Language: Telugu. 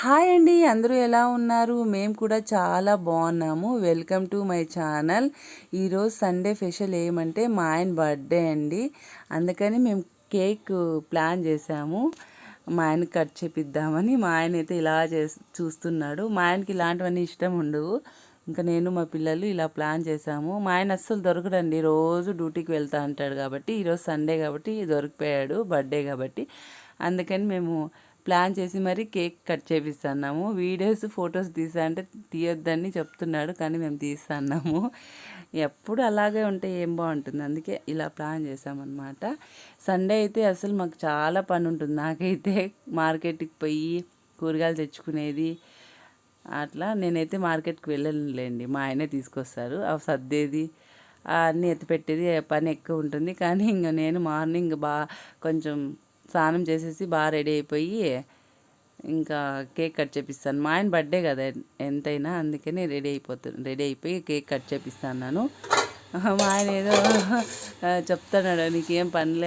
హాయ్ అండి అందరూ ఎలా ఉన్నారు? మేము కూడా చాలా బాగున్నాము. Welcome to my channel. ఈరోజు సండే స్పెషల్ ఏమంటే మా ఆయన బర్త్డే అండి. అందుకని మేము కేక్ ప్లాన్ చేసాము. మా ఆయనకి కట్ చేపిద్దామని మా ఆయన అయితే ఇలా చే చూస్తున్నాడు. మా ఆయనకి ఇలాంటివన్నీ ఇష్టం ఉండవు. ఇంకా నేను మా పిల్లలు ఇలా ప్లాన్ చేసాము. మా ఆయన అస్సలు దొరకడండి. రోజు డ్యూటీకి వెళ్తా అంటాడు కాబట్టి ఈరోజు సండే కాబట్టి దొరికిపోయాడు బర్త్డే కాబట్టి. అందుకని మేము ప్లాన్ చేసి మరి కేక్ కట్ చేపిస్తున్నాము. వీడియోస్ ఫొటోస్ తీసా అంటే తీయొద్దని చెప్తున్నాడు కానీ మేము తీస్తున్నాము. ఎప్పుడు అలాగే ఉంటే ఏం బాగుంటుంది? అందుకే ఇలా ప్లాన్ చేసామన్నమాట సండే అయితే అసలు మాకు చాలా పని ఉంటుంది నాకైతే మార్కెట్కి పోయి కూరగాయలు తెచ్చుకునేది అట్లా నేనైతే మార్కెట్కి వెళ్ళలేండి మా ఆయనే తీసుకొస్తారు. అవి సర్దేది అన్నీ ఎత్తిపెట్టేది పని ఎక్కువ ఉంటుంది. కానీ ఇంకా నేను మార్నింగ్ బాగా కొంచెం స్నానం చేసేసి బాగా రెడీ అయిపోయి ఇంకా కేక్ కట్ చేపిస్తాను. మా ఆయన బర్త్డే కదా ఎంతైనా అందుకని రెడీ అయిపోతాను రెడీ అయిపోయి కేక్ కట్ చేపిస్తాను మా ఆయన ఏదో చెప్తాడు నీకేం పని